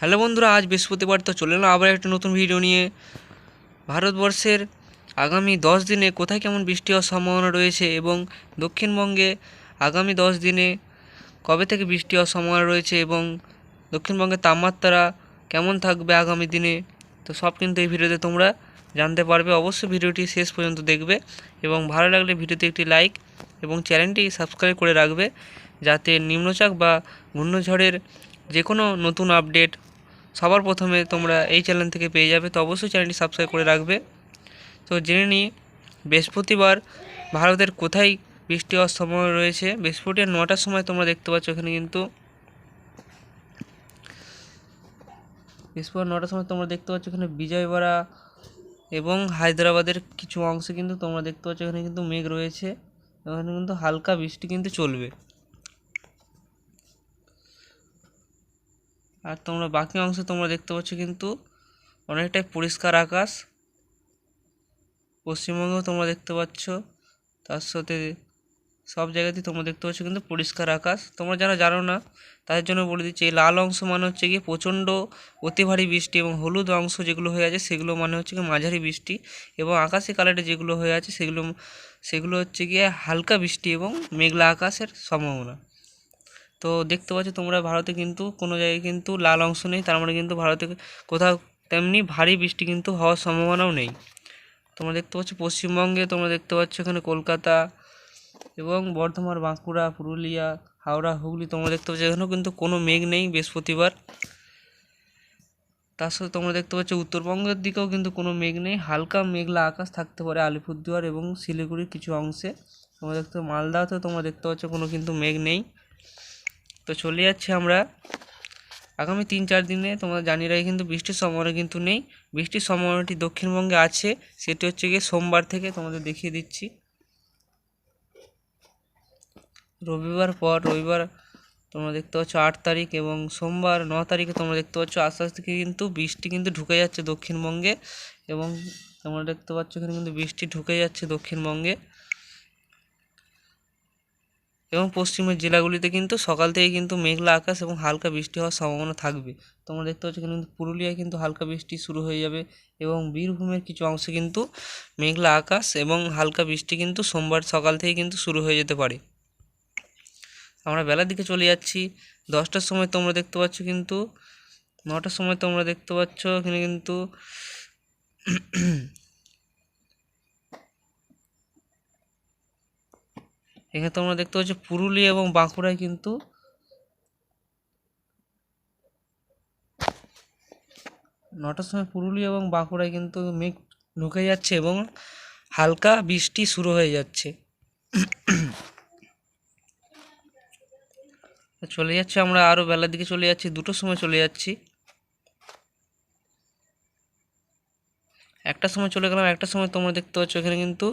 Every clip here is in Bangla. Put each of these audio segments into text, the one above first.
হ্যালো বন্ধুরা, আজ বৃহস্পতিবার তো চলে এলাম আবার একটা নতুন ভিডিও নিয়ে। ভারতবর্ষের আগামী দশ দিনে কোথায় কেমন বৃষ্টি হওয়ার সম্ভাবনা রয়েছে এবং দক্ষিণবঙ্গে আগামী দশ দিনে কবে থেকে বৃষ্টি হওয়ার সম্ভাবনা রয়েছে এবং দক্ষিণবঙ্গের তাপমাত্রা কেমন থাকবে আগামী দিনে, তো সব কিন্তু এই ভিডিওতে তোমরা জানতে পারবে। অবশ্যই ভিডিওটি শেষ পর্যন্ত দেখবে এবং ভালো লাগলে ভিডিওতে একটি লাইক এবং চ্যানেলটি সাবস্ক্রাইব করে রাখবে যাতে নিম্নচাপ বা ঘূর্ণঝড়ের যে কোনো নতুন আপডেট সবার প্রথমে তোমরা এই চ্যানেল থেকে পেয়ে যাবে, তো অবশ্যই চ্যানেলটি সাবস্ক্রাইব করে রাখবে। তো জেনে নিই বৃহস্পতিবার ভারতের কোথায় বৃষ্টি হওয়ার সম্ভাবনা রয়েছে? বৃহস্পতিবার নটার সময় তোমরা দেখতে পাচ্ছ এখানে কিন্তু বৃহস্পতিবার নটার সময় তোমরা দেখতে পাচ্ছ এখানে বিজয়বাড়া এবং হায়দ্রাবাদের কিছু অংশে কিন্তু তোমরা দেখতে পাচ্ছ এখানে কিন্তু মেঘ রয়েছে। এখানে কিন্তু হালকা বৃষ্টি কিন্তু চলবে। আর তোমরা বাকি অংশে তোমরা দেখতে পাচ্ছ কিন্তু অনেকটাই পরিষ্কার আকাশ। পশ্চিমবঙ্গেও তোমরা দেখতে পাচ্ছ। তার সাথে সব জায়গাতেই তোমরা দেখতে পাচ্ছ কিন্তু পরিষ্কার আকাশ। তোমরা যারা জানো না, তাদের জন্য বলে দিচ্ছি, এই লাল অংশ মানে হচ্ছে গিয়ে প্রচণ্ড অতি ভারী বৃষ্টি এবং হলুদ অংশ যেগুলো হয়ে আছে, সেগুলো মানে হচ্ছে গিয়ে মাঝারি বৃষ্টি এবং আকাশি কালারে যেগুলো হয়ে আছে, সেগুলো সেগুলো হচ্ছে গিয়ে হালকা বৃষ্টি এবং মেঘলা আকাশের সম্ভাবনা। তো দেখতে পাচ্ছ তোমরা ভারতে কিন্তু কোনো জায়গায় কিন্তু লাল অংশ নেই, তার মানে কিন্তু ভারতে কোথাও তেমনি ভারী বৃষ্টি কিন্তু হওয়ার সম্ভাবনাও নেই। তোমরা দেখতে পাচ্ছ পশ্চিমবঙ্গে, তোমরা দেখতে পাচ্ছ এখানে কলকাতা এবং বর্ধমান, বাঁকুড়া, পুরুলিয়া, হাওড়া, হুগলি, তোমরা দেখতে পাচ্ছ এখানেও কিন্তু কোনো মেঘ নেই বৃহস্পতিবার। তার সাথে তোমরা দেখতে পাচ্ছ উত্তরবঙ্গের দিকেও কিন্তু কোনো মেঘ নেই, হালকা মেঘলা আকাশ থাকতে পারে আলিপুরদুয়ার এবং শিলিগুড়ির কিছু অংশে। তোমরা দেখতে মালদাতেও তোমরা দেখতে পাচ্ছ কোনো কিন্তু মেঘ নেই। তো চলে যাচ্ছি আমরা। আগামী তিন চার দিনে তোমরা জানিয়ে রাখি কিন্তু বৃষ্টির সম্ভাবনা কিন্তু নেই। বৃষ্টির সম্ভাবনাটি দক্ষিণবঙ্গে আছে। সেটি হচ্ছে গিয়ে সোমবার থেকে তোমাদের দেখিয়ে দিচ্ছি। রবিবার পর রবিবার তোমরা দেখতে পাচ্ছ আট তারিখ এবং সোমবার ন তারিখে তোমরা দেখতে পাচ্ছ আস্তে আস্তে কিন্তু বৃষ্টি কিন্তু ঢুকে যাচ্ছে দক্ষিণবঙ্গে এবং তোমরা দেখতে পাচ্ছ এখানে কিন্তু বৃষ্টি ঢুকে যাচ্ছে দক্ষিণবঙ্গে। এবং পশ্চিমের জেলাগুলিতে কিন্তু সকাল থেকে কিন্তু মেঘলা আকাশ এবং হালকা বৃষ্টি হওয়ার সম্ভাবনা থাকবে। তোমরা দেখতে পাচ্ছ কিন্তু পুরুলিয়ায় কিন্তু হালকা বৃষ্টি শুরু হয়ে যাবে এবং বীরভূমের কিছু অংশে কিন্তু মেঘলা আকাশ এবং হালকা বৃষ্টি কিন্তু সোমবার সকাল থেকে কিন্তু শুরু হয়ে যেতে পারে। আমরা বেলার দিকে চলে যাচ্ছি। দশটার সময় তোমরা দেখতে পাচ্ছ কিন্তু, নটার সময় তোমরা দেখতে পাচ্ছ এখানে কিন্তু এখানে তোমরা দেখতে পাচ্ছ পুরুলিয়া এবং বাঁকুড়ায় কিন্তু নটার সময় পুরুলিয়া এবং বাঁকুড়ায় কিন্তু মেঘ ঢুকে যাচ্ছে এবং হালকা বৃষ্টি শুরু হয়ে যাচ্ছে। চলে যাচ্ছে আমরা আরও বেলার দিকে চলে যাচ্ছি, দুটোর সময় চলে যাচ্ছি। একটার সময় চলে গেলাম একটা সময় তোমরা দেখতে পাচ্ছ এখানে কিন্তু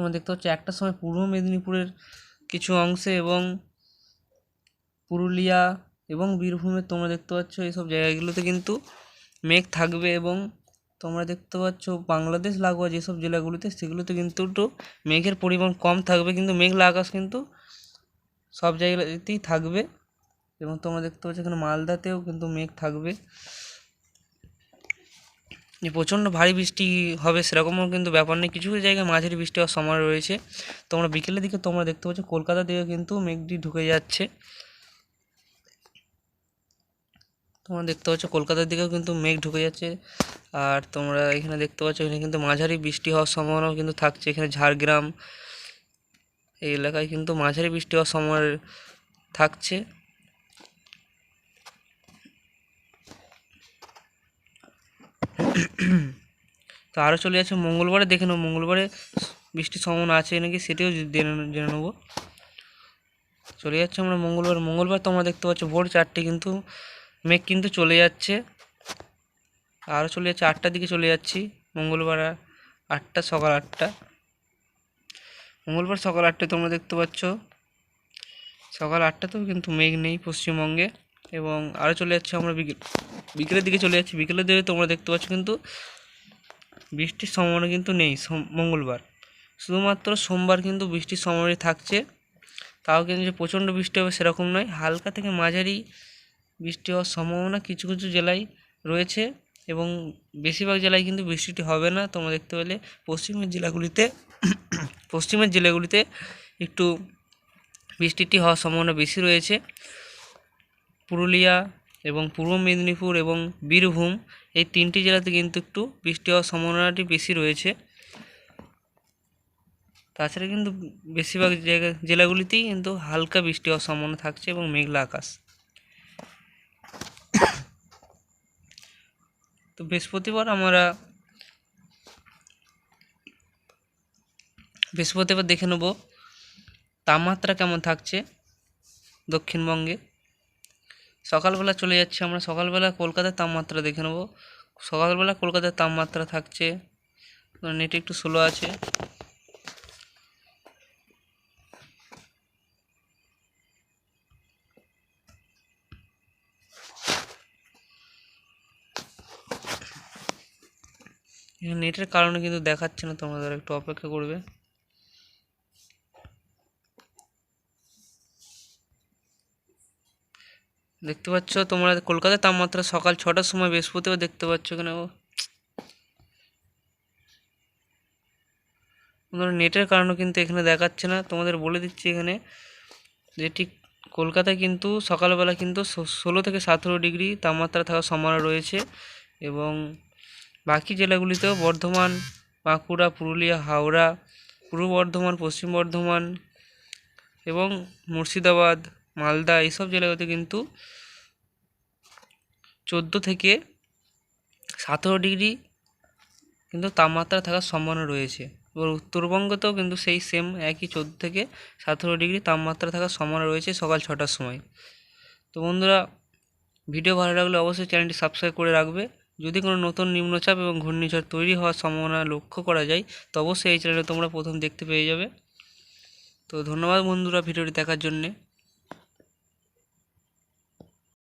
তোমরা দেখতে পাচ্ছ একটার সময় পূর্ব মেদিনীপুরের কিছু অংশে এবং পুরুলিয়া এবং বীরভূমে তোমরা দেখতে পাচ্ছ এইসব জায়গাগুলোতে কিন্তু মেঘ থাকবে এবং তোমরা দেখতে পাচ্ছ বাংলাদেশ লাগোয়া যেসব জেলাগুলিতে সেগুলোতে কিন্তু একটু মেঘের পরিমাণ কম থাকবে কিন্তু মেঘলা আকাশ কিন্তু সব জায়গাতেই থাকবে এবং তোমরা দেখতে পাচ্ছ এখানে মালদাতেও কিন্তু মেঘ থাকবে। যে প্রচণ্ড ভারী বৃষ্টি হবে সেরকমও কিন্তু ব্যাপার নেই। কিছু কিছু জায়গায় মাঝারি বৃষ্টি হওয়ার সময় রয়েছে। তোমরা বিকেলের দিকে তোমরা দেখতে পাচ্ছ কলকাতা দিকে কিন্তু মেঘটি ঢুকে যাচ্ছে। তোমরা দেখতে পাচ্ছ কলকাতার দিকেও কিন্তু মেঘ ঢুকে যাচ্ছে। আর তোমরা এখানে দেখতে পাচ্ছ এখানে কিন্তু মাঝারি বৃষ্টি হওয়ার সম্ভাবনাও কিন্তু থাকছে। এখানে ঝাড়গ্রাম এই এলাকায় কিন্তু মাঝারি বৃষ্টি হওয়ার সময় থাকছে। তো আরও চলে যাচ্ছে মঙ্গলবারে, দেখে নেব মঙ্গলবারে বৃষ্টির সম্ভাবনা আছে নাকি সেটিও জেনে জেনে নেব। চলে যাচ্ছে আমরা মঙ্গলবার মঙ্গলবার তোমরা দেখতে পাচ্ছ ভোর চারটে কিন্তু মেঘ কিন্তু চলে যাচ্ছে। আরও চলে যাচ্ছে, আটটার দিকে চলে যাচ্ছি মঙ্গলবার আটটা, সকাল আটটা। মঙ্গলবার সকাল আটটায় তোমরা দেখতে পাচ্ছ। সকাল আটটাতেও কিন্তু মেঘ নেই পশ্চিমবঙ্গে। এবং আরও চলে যাচ্ছে আমরা বিকেল, বিকেলের দিকে চলে যাচ্ছি। বিকেলের দিকে তোমরা দেখতে পাচ্ছ কিন্তু বৃষ্টির সম্ভাবনা কিন্তু নেই মঙ্গলবার। শুধুমাত্র সোমবার কিন্তু বৃষ্টির সম্ভাবনা থাকছে। তাও কিন্তু যে প্রচণ্ড বৃষ্টি হবে সেরকম নয়। হালকা থেকে মাঝারি বৃষ্টি হওয়ার সম্ভাবনা কিছু কিছু জেলায় রয়েছে এবং বেশিরভাগ জেলায় কিন্তু বৃষ্টিটি হবে না। তোমরা দেখতে পেলে পশ্চিমের জেলাগুলিতে পশ্চিমের জেলাগুলিতে একটু বৃষ্টিটি হওয়ার সম্ভাবনা বেশি রয়েছে। পুরুলিয়া এবং পূর্ব মেদিনীপুর এবং বীরভূম এই তিনটি জেলাতে কিন্তু একটু বৃষ্টি হওয়ার সম্ভাবনাটি বেশি রয়েছে। তাছাড়া কিন্তু বেশিরভাগ জায়গা, জেলাগুলিতেই কিন্তু হালকা বৃষ্টি হওয়ার সম্ভাবনা থাকছে এবং মেঘলা আকাশ। তো বৃহস্পতিবার আমরা, বৃহস্পতিবার দেখে নেব তাপমাত্রা কেমন থাকছে দক্ষিণবঙ্গে। সকালবেলা চলে যাচ্ছি আমরা। সকালবেলা কলকাতার তাপমাত্রা দেখে নেব। সকালবেলা কলকাতার তাপমাত্রা থাকছে নেট একটু স্লো আছে। নেটের কারণে কিন্তু দেখাচ্ছে না তোমাদের একটু অপেক্ষা করবে। দেখতে পাচ্ছ? তোমরা কলকাতার তাপমাত্রা সকাল ছটার সময় বৃহস্পতিবার দেখতে পাচ্ছ ও? তোমাদের নেটের কারণে কিন্তু এখানে দেখাচ্ছে না। তোমাদের বলে দিচ্ছি এখানে যে ঠিক কলকাতায় কিন্তু সকালবেলা কিন্তু ষোলো থেকে সতেরো ডিগ্রি তাপমাত্রা থাকার সম্ভাবনা রয়েছে এবং বাকি জেলাগুলিতেও বর্ধমান, বাঁকুড়া, পুরুলিয়া, হাওড়া, পূর্ব বর্ধমান, পশ্চিম বর্ধমান এবং মুর্শিদাবাদ মালদা, এইসব জেলাগুলোতে কিন্তু চোদ্দ থেকে সতেরো ডিগ্রি কিন্তু তাপমাত্রা থাকার সম্ভাবনা রয়েছে। এবার উত্তরবঙ্গতেও কিন্তু সেই সেম একই চোদ্দ থেকে সতেরো ডিগ্রি তাপমাত্রা থাকার সম্ভাবনা রয়েছে সকাল ছটার সময়। তো বন্ধুরা, ভিডিও ভালো লাগলে অবশ্যই চ্যানেলটি সাবস্ক্রাইব করে রাখবে। যদি কোনো নতুন নিম্নচাপ এবং ঘূর্ণিঝড় তৈরি হওয়ার সম্ভাবনা লক্ষ্য করা যায়, তো অবশ্যই এই চ্যানেলে তোমরা প্রথম দেখতে পেয়ে যাবে। তো ধন্যবাদ বন্ধুরা ভিডিওটি দেখার জন্যে।